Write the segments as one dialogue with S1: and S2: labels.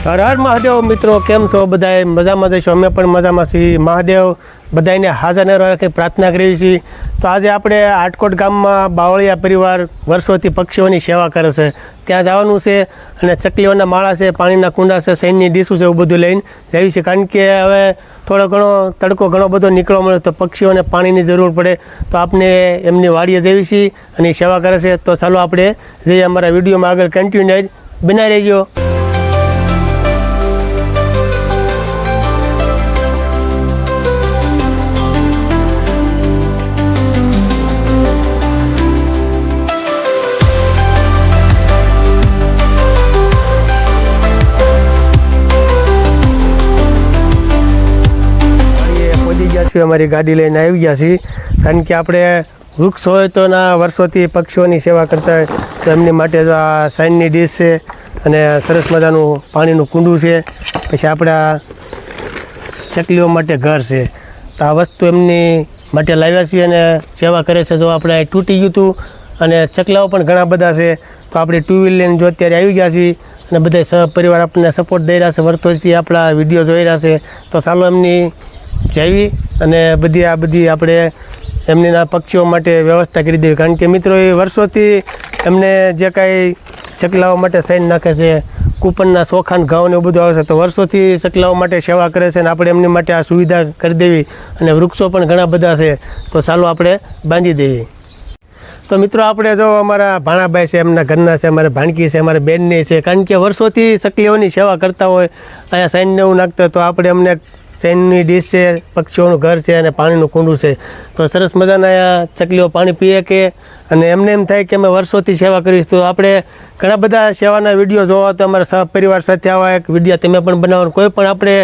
S1: હર હર મહાદેવ મિત્રો, કેમ છો બધાએ મજામાં જઈશું. અમે પણ મજામાં છીએ. મહાદેવ બધાને હાજર ન રાખી પ્રાર્થના કરીએ છીએ. તો આજે આપણે આટકોટ ગામમાં બાવળિયા પરિવાર વર્ષોથી પક્ષીઓની સેવા કરે છે. ત્યાં જવાનું છે અને ચકલીઓના માળા છે, પાણીના કુંડા છે સૈનની ડીશું છે એવું બધું લઈને જઈએ છીએ. કારણ કે હવે થોડો ઘણો તડકો ઘણો બધો નીકળવા મળે તો પક્ષીઓને પાણીની જરૂર પડે. તો આપણે એમની વાડીએ જઈએ છીએ અને સેવા કરે છે. તો ચાલો આપણે જઈએ અમારા વિડીયોમાં આગળ. કન્ટિન્યુ બનાવી રહેજો પહોંચી અમારી ગાડી લઈને આવી ગયા છીએ. કારણ કે આપણે વૃક્ષ હોય તો ના વર્ષોથી પક્ષીઓની સેવા કરતા હોય. તો એમની માટે તો આ સાઈનની ડીશ છે અને સરસ મજાનું પાણીનું કુંડું છે. પછી આપણા ચકલીઓ માટે ઘર છે. તો આ વસ્તુ એમની માટે લાવ્યા છીએ અને સેવા કરે છે. જો આપણે તૂટી ગયું હતું અને ચકલાઓ પણ ઘણા બધા છે, તો આપણે ટુ વ્હીલ લઈને જો અત્યારે આવી ગયા છીએ અને બધા સહપરિવાર આપણને સપોર્ટ દઈ રહ્યા છે. વર્તોથી આપણા વીડિયો જોઈ રહ્યા છે. તો ચાલો એમની જઈવી અને બધી આ બધી આપણે એમની ના પક્ષીઓ માટે વ્યવસ્થા કરી દેવી. કારણ કે મિત્રો, એ વર્ષોથી એમને જે કાંઈ ચકલાઓ માટે સાઈન નાખે છે, કૂપનના સોખાન ઘઉં એવું બધું આવે છે, તો વર્ષોથી ચકલાઓ માટે સેવા કરે છે અને આપણે એમની માટે આ સુવિધા કરી દેવી અને વૃક્ષો પણ ઘણા બધા છે, તો ચાલો આપણે બાંધી દેવી. તો મિત્રો, આપણે જો અમારા ભાણાભાઈ છે, એમના ઘરના છે, અમારે ભાણકી છે, અમારે બેનની છે, કારણ કે વર્ષોથી ચકલીઓની સેવા કરતા હોય, અહીંયા સાઈનને એવું નાખતા તો આપણે અમને ચૈનની ડીશ છે, પક્ષીઓનું ઘર છે અને પાણીનું કુંડું છે. તો સરસ મજાના ચકલીઓ પાણી પીએ કે, અને એમને એમ થાય કે અમે વર્ષોથી સેવા કરીશ તો આપણે ઘણા બધા સેવાના વીડિયો જોવા તો અમારા સહપરિવાર સાથે આવા એક વીડિયો તમે પણ બનાવો. કોઈ પણ આપણે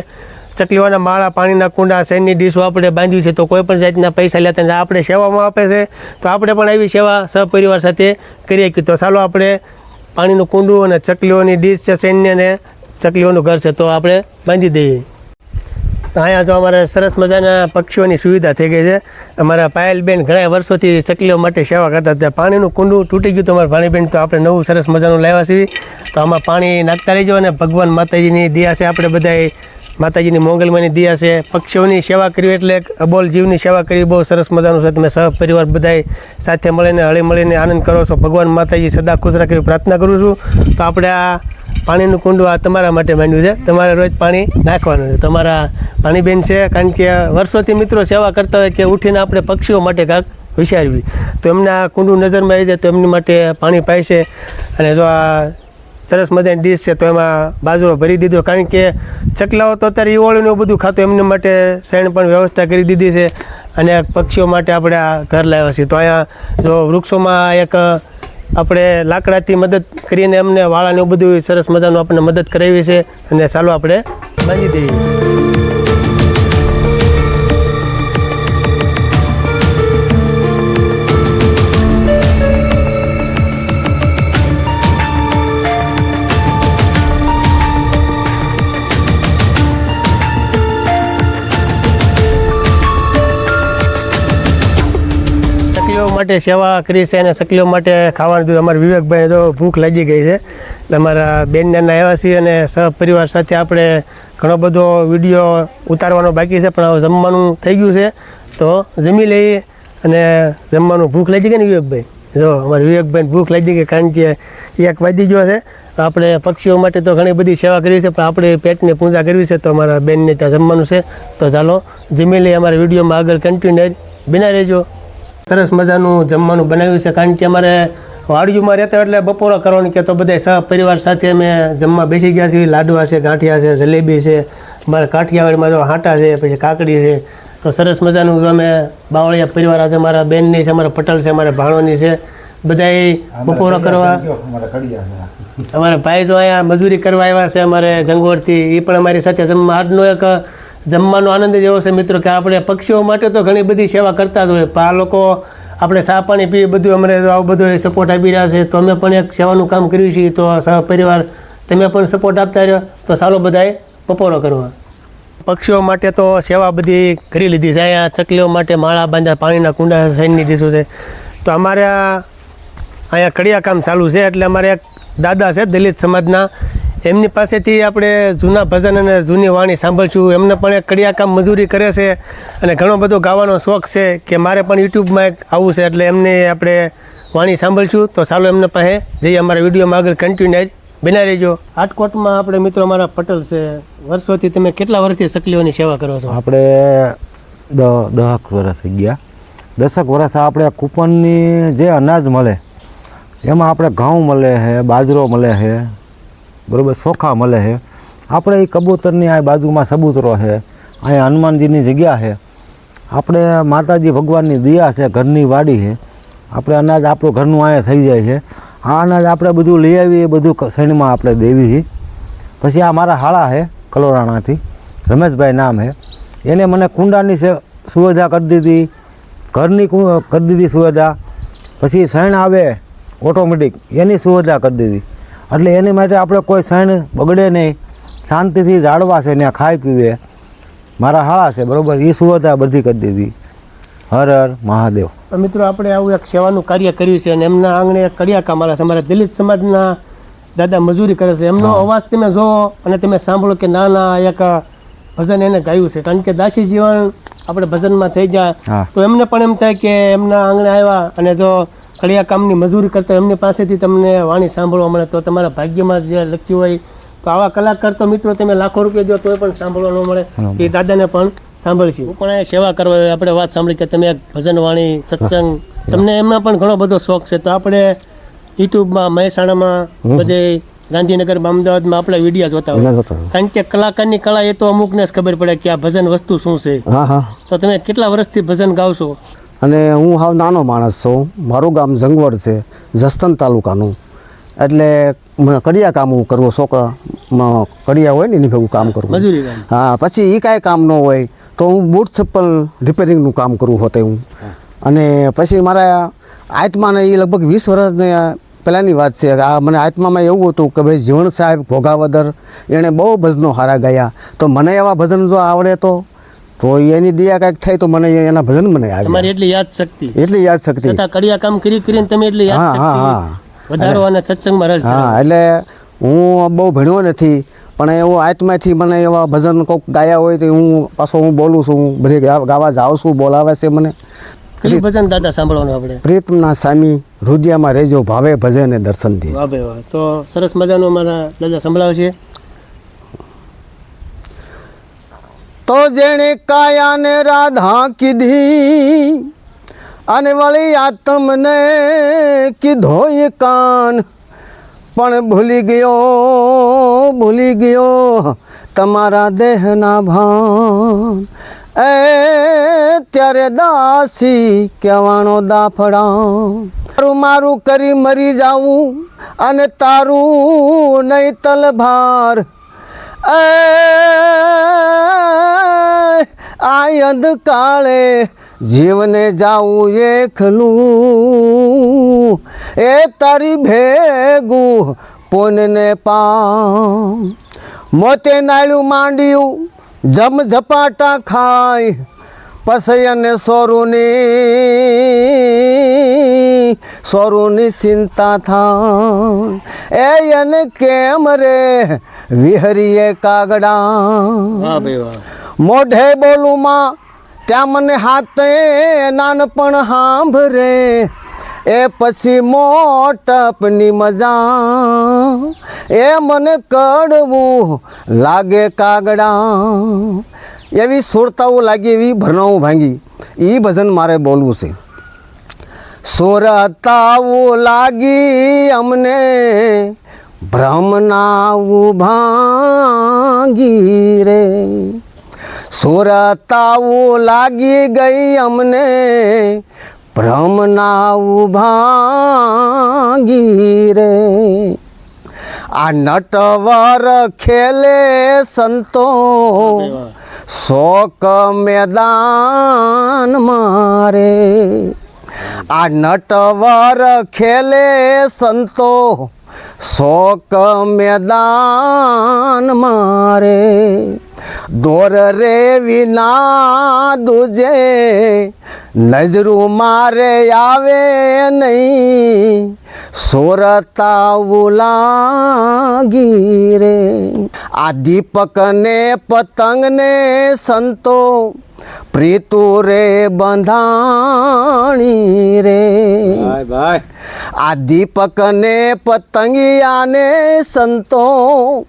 S1: ચકલીઓના માળા, પાણીના કુંડા, શેનની ડીશો આપણે બાંધ્યું છે તો કોઈ પણ જાતના પૈસા લેતા નથી આપણે સેવામાં આપે છે. તો આપણે પણ આવી સેવા સહપરિવાર સાથે કરીએ કે તો ચાલો આપણે પાણીનું કુંડું અને ચકલીઓની ડીશ છે સૈન્ય અને ચકલીઓનું ઘર છે તો આપણે બાંધી દઈએ. અહીંયા જો અમારે સરસ મજાના પક્ષીઓની સુવિધા થઈ ગઈ છે. અમારા પાયલબેન ઘણા વર્ષોથી ચકલીઓ માટે સેવા કરતા હતા. પાણીનું કુંડું તૂટી ગયું તો અમારા ભાણીબેન, તો આપણે નવું સરસ મજાનું લાવ્યા છીએ. તો આમાં પાણી નાખતા રહીજો અને ભગવાન માતાજીની દિયા છે. આપણે બધાએ માતાજીની મોંગલમાંની દિયા છે. પક્ષીઓની સેવા કરવી એટલે અબોલ જીવની સેવા કરવી બહુ સરસ મજાનું છે. તમે સહપરિવાર બધાએ સાથે મળીને હળી મળીને આનંદ કરો છો. ભગવાન માતાજી સદા ખુશ રાખે પ્રાર્થના કરું છું. તો આપણે આ પાણીનું કુંડું આ તમારા માટે માંડ્યું છે. તમારે રોજ પાણી નાખવાનું છે. તમારા પાણીબેન છે, કારણ કે વર્ષોથી મિત્રો સેવા કરતા હોય કે ઉઠીને આપણે પક્ષીઓ માટે કાંક વિચારવી. તો એમને આ કુંડું નજરમાં આવી જાય તો એમની માટે પાણી પાય છે. અને જો આ સરસ મજાની ડીશ છે તો એમાં બાજરો ભરી દીધો. કારણ કે ચકલાઓ તો અત્યારે ઈવોળીને એવું બધું ખાતું એમની માટે શેણ પણ વ્યવસ્થા કરી દીધી છે. અને પક્ષીઓ માટે આપણે આ ઘર લાવ્યા છીએ. તો અહીંયા જો વૃક્ષોમાં એક આપણે લાકડાથી મદદ કરીને અમને વાળાને એવું બધું સરસ મજાનું આપણને મદદ કરાવી છે અને ચાલો આપણે બાંધી દઈએ. માટે સેવા કરી છે અને સકલીઓ માટે ખાવાનું દીધું અમારા વિવેકભાઈ તો ભૂખ લાગી ગઈ છે. એટલે અમારા બેનને આવ્યા છીએ અને સહપરિવાર સાથે આપણે ઘણો બધો વીડિયો ઉતારવાનો બાકી છે, પણ હવે જમવાનું થઈ ગયું છે. તો જમી લઈએ અને જમવાનું ભૂખ લાગી ગઈ ને વિવેકભાઈ? જો, અમારા વિવેકભાઈને ભૂખ લાગી ગઈ કારણ કે એક વાગી ગયો છે. આપણે પક્ષીઓ માટે તો ઘણી બધી સેવા કરી છે, પણ આપણે પેટની પૂજા કરવી છે તો અમારા બેનને ત્યાં જમવાનું છે. તો ચાલો, જમી લઈએ. અમારા વિડીયોમાં આગળ કન્ટિન્યુ બિના રહેજો. સરસ મજાનું જમવાનું બનાવ્યું છે. કારણ કે અમારે વાડીઓમાં રહેતા એટલે બપોરા કરવાનું કે તો બધા સહપરિવાર સાથે અમે જમવા બેસી ગયા છીએ. લાડવા છે ગાંઠિયા છે જલેબી છે મારા કાઠિયાવાડમાં જો હાંટા છે પછી કાકડી છે. તો સરસ મજાનું અમે બાવળિયા પરિવાર આજે મારા બેનની છે અમારા પટેલ છે અમારા ભાણોની છે. બધાએ બપોરા કરવા અમારા ભાઈ તો અહીંયા મજૂરી કરવા આવ્યા છે અમારે જંગોરથી એ પણ અમારી સાથે જમવા. આજનો એક જમવાનો આનંદ જ એવો છે મિત્રો કે આપણે પક્ષીઓ માટે તો ઘણી બધી સેવા કરતા જ હોય. પણ આ લોકો આપણે સા પાણી પીએ બધું અમને આવું બધું સપોર્ટ આપી રહ્યા છે. તો અમે પણ એક સેવાનું કામ કર્યું છીએ તો સહપરિવાર તમે પણ સપોર્ટ આપતા રહ્યો. તો ચાલો બધાએ બપોરો કરવા. પક્ષીઓ માટે તો સેવા બધી કરી લીધી છે. અહીંયા ચકલીઓ માટે માળા બાંધ્યા, પાણીના કુંડા સૈનની દીધું છે. તો અમારે અહીંયા કડિયા કામ ચાલુ છે. એટલે અમારે એક દાદા છે, દલિત સમાજના. એમની પાસેથી આપણે જૂના ભજન અને જૂની વાણી સાંભળશું. એમને પણ એક કડિયા કામ મજૂરી કરે છે અને ઘણો બધો ગાવાનો શોખ છે કે મારે પણ યુટ્યુબમાં એક આવવું છે એટલે એમને આપણે વાણી સાંભળશું. તો ચાલો એમને પાસે જઈએ અમારા વિડીયોમાં આગળ કન્ટિન્યુ બના રહેજો. રાજકોટમાં આપણે મિત્રો અમારા પટેલ છે. વર્ષોથી તમે કેટલા વર્ષથી સકલીઓની સેવા કરો છો?
S2: આપણે દ- દહક વર્ષ થઈ ગયા. દસક વર્ષ આપણે કૂપનની જે અનાજ મળે, એમાં આપણે ઘઉં મળે છે, બાજરો મળે છે બરાબર ચોખા મળે છે. આપણે એ કબૂતરની આ બાજુમાં સબૂતરો છે, અહીંયા હનુમાનજીની જગ્યા છે. આપણે માતાજી ભગવાનની દયા છે, ઘરની વાડી છે. આપણે અનાજ આપણું ઘરનું અહીંયા થઈ જાય છે. આ અનાજ આપણે બધું લઈ આવીએ, એ બધું શ્રેણીમાં આપણે દેવી છીએ પછી આ મારા હાળા છે, કલોરાણાથી. રમેશભાઈ નામ છે. એને મને કુંડાની સુવિધા કરી દીધી. ઘરની કરી દીધી સુવિધા. પછી શણ આવે, ઓટોમેટિક એની સુવિધા કરી દીધી. એટલે એની માટે આપણે કોઈ સૈણ બગડે નહીં. શાંતિથી જાળવા છે ત્યાં ખાઈ પીવે. મારા હાળા છે બરાબર? એ સુવિધા બધી કરી દીધી. હર હર મહાદેવ.
S1: તો મિત્રો આપણે આવું એક સેવાનું કાર્ય કર્યું છે અને એમના આંગણે એક કર્યા મારા અમારા દલિત સમાજના દાદા મજૂરી કરે છે. એમનો અવાજ તમે જોવો અને તમે સાંભળો કે ના ના એક ભજન એને ગાયું છે. કારણ કે દાસી જીવન આપણે ભજનમાં થઈ ગયા. તો એમને પણ એમ થાય કે એમના આંગણે આવ્યા અને જો કડિયા કામની મજૂરી કરતા એમની પાસેથી તમને વાણી સાંભળવા મળે તો તમારા ભાગ્યમાં જે લખ્યું હોય. તો આવા કલાકાર તો મિત્રો તમે લાખો રૂપિયા દો તોય પણ સાંભળવા ન મળે. એ દાદાને પણ સાંભળશે. હું પણ સેવા કરવા આપણે વાત સાંભળી કે તમે ભજન વાણી સત્સંગ તમને એમના પણ ઘણો બધો શોખ છે. તો આપણે યુટ્યુબમાં મહેસાણામાં બધે ગાંધીનગર અમદાવાદમાં આપણે વીડિયો જોતા હોય. કારણ કે કલાકારની કળા એ તો અમુકને જ ખબર પડે કે આ ભજન વસ્તુ શું છે.
S3: હા હા.
S1: તો તમે કેટલા વર્ષથી ભજન ગાવશો?
S3: અને હું હાવ નાનો માણસ છું. મારું ગામ જંગવડ છે જસ્તન તાલુકાનું. એટલે કડિયા કામ હું કરવું છોકરામાં કડિયા હોય ને એની ભેગું કામ કરવું
S1: મજૂરી
S3: હા પછી એ કાંઈ કામ ન હોય તો હું બૂટ ચપ્પલ રિપેરિંગનું કામ કરવું હોતે હું. અને પછી મારા આત્માને એ લગભગ વીસ વર્ષને પહેલાંની વાત છે આ મને આત્મામાં એવું હતું કે ભાઈ જીવણ સાહેબ ભોગાવદર એણે બહુ ભજનો હારા ગાયા. તો મને એવા ભજન જો આવડે તો? તો એની દયા કાંઈક થાય તો મને એના ભજન મને
S1: તમારી એટલી યાદ શક્તિ.
S3: એટલી યાદ શક્તિ.
S1: છતાં કડિયા કામ કરી કરીને તમે એટલી
S3: હા
S1: યાદ
S3: હા હા.
S1: વધારો અને સત્સંગમાં રસ
S3: હા એટલે હું બહુ ભણ્યો નથી પણ એવું આત્માથી મને એવા ભજન કોઈક ગાયા હોય તો હું પાછો હું બોલું છું હું બધી ગાવા જાઉં છું બોલાવે છે મને.
S1: કયું ભજન દાદા સાંભળવાનું આપણે.
S3: પ્રીતમના સ્વામી હૃદયમાં રહેજો ભાવે ભજે ને દર્શન દે
S1: વાહ વાહ તો સરસ મજાનું અમારા દાદા સંભળાવશે.
S3: તો જેણે કાયાને રાધા કીધી અને વળી આત્મને કીધો એ કાન પણ ભૂલી ગયો ભૂલી ગયો તમારા દેહના ભાન. એ, ત્યારે દાસી કહેવાનો દાફડા તારું મારું કરી મરી જાવું અને તારું નહીં તલભાર એ આ અંધકાળે જીવને જાવું એકલું, એ તારી ભેગું પોનને પા મોતે નાળ્યું માંડ્યું જમ ઝપાટા ખાય પછી અને સોરુની સોરુની ચિંતા થાય. એ એને કેમ રે વિહરીએ કાગડા? મોઢે બોલું માં ત્યાં મને હાથે નાનપણ સાંભરે એ પછી મોટપની મજા એ મને કડવું લાગે કાગડા એવી સુરતાઓ લાગી એવી ભરણાઓ ભાંગી એ ભજન મારે બોલવું છે સુરતાવું લાગી અમને ભ્રમનાવું ભાંગી રે સુરતાવું લાગી ગઈ અમને ભ્રમનાવું ભાંગી રે. આ નટવર ખેલે સંતો. શોક મેદાન મારે. આ નટવર ખેલે સંતો. શોક મેદાન મારે. દોર રે વિના દુજે નજરું મારે આવે નહીં. સોરતા લાગી રે. આ દીપકને પતંગને સંતો પ્રીતુ રે બંધાણી રે. આ દીપકને પતંગિયાને સંતો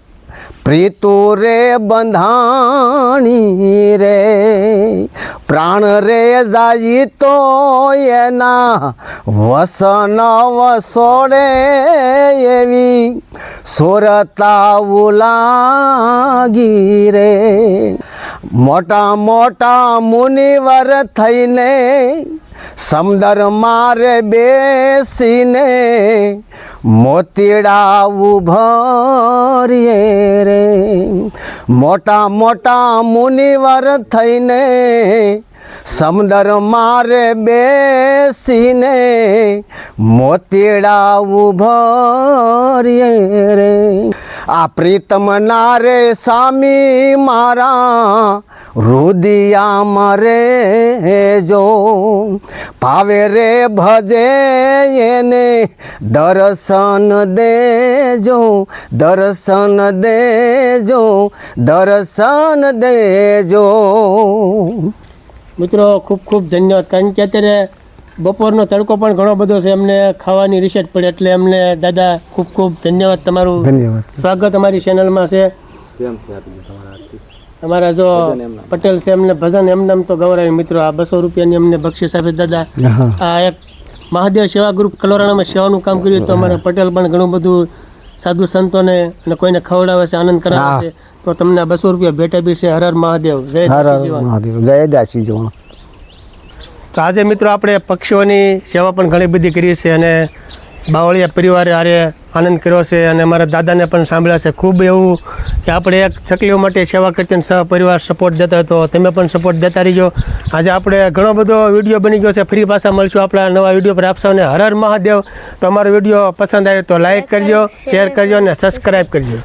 S3: પ્રીતુ રે બંધાણી રે, પ્રાણ રે જાય તો એના વસન વસોડે એવી સુરતા ઉલાગી રે. મોટા મોટા મુનિવર થઈને સમદર મારે બેસીને મોતીડા ઉભરીએ રે. મોટા મોટા મુનિવર થઈને સમદર મારે બેસીને મોતીડા ઉભરીએ રે. આ પ્રીતમ નારે સામી મારા રુદિયા મરે જો ભાવે રે ભજે એને દર્શન દેજો દર્શન દેજો દર્શન દેજો.
S1: મિત્રો ખૂબ ખૂબ ધન્યવાદ. કારણ કે અત્યારે બપોરનો તડકો પણ ઘણો બધો છે એમને ખાવાની રિસેટ પડે એટલે એમને દાદા ખૂબ ખૂબ ધન્યવાદ. તમારું
S3: ધન્યવાદ.
S1: સ્વાગત અમારી ચેનલમાં છે.
S2: કેમ છે આપી તમારા હાથથી?
S1: અમારા જો પટેલ છે એમને ભજન એમને તો ગૌરવ મિત્રો આ બસો રૂપિયાની અમને બક્ષિસ આપે દાદા આ એક મહાદેવ સેવા ગ્રુપ કલોરાણામાં સેવાનું કામ કર્યું તો અમારા પટેલ પણ ઘણું બધું સાધુ સંતોને અને કોઈને ખવડાવે છે આનંદ કરાવે છે. તો તમને આ બસો રૂપિયા ભેટ બી છે. હર હર મહાદેવ. જય
S3: હર હર
S1: જીવન.
S3: મહાદેવ. જય દાસી જોણ
S1: તો આજે મિત્રો આપણે પક્ષીઓની સેવા પણ ઘણી બધી કરી છે અને બાવળિયા પરિવારે આરે આનંદ કર્યો છે અને અમારા દાદાને પણ સાંભળ્યા છે. ખૂબ એવું કે આપણે એક છકલીઓ માટે સેવા કરતી સહ પરિવાર સપોર્ટ દેતા હતો તમે પણ સપોર્ટ દેતા રહીજો. આજે આપણે ઘણો બધો વીડિયો બની ગયો છે. ફ્રી પાછા મળશું આપણા નવા વીડિયો પર. આપશો અને હર હર મહાદેવ. તો અમારો વીડિયો પસંદ આવ્યો તો લાઇક કરજો શેર કરજો અને સબસ્ક્રાઈબ કરજો.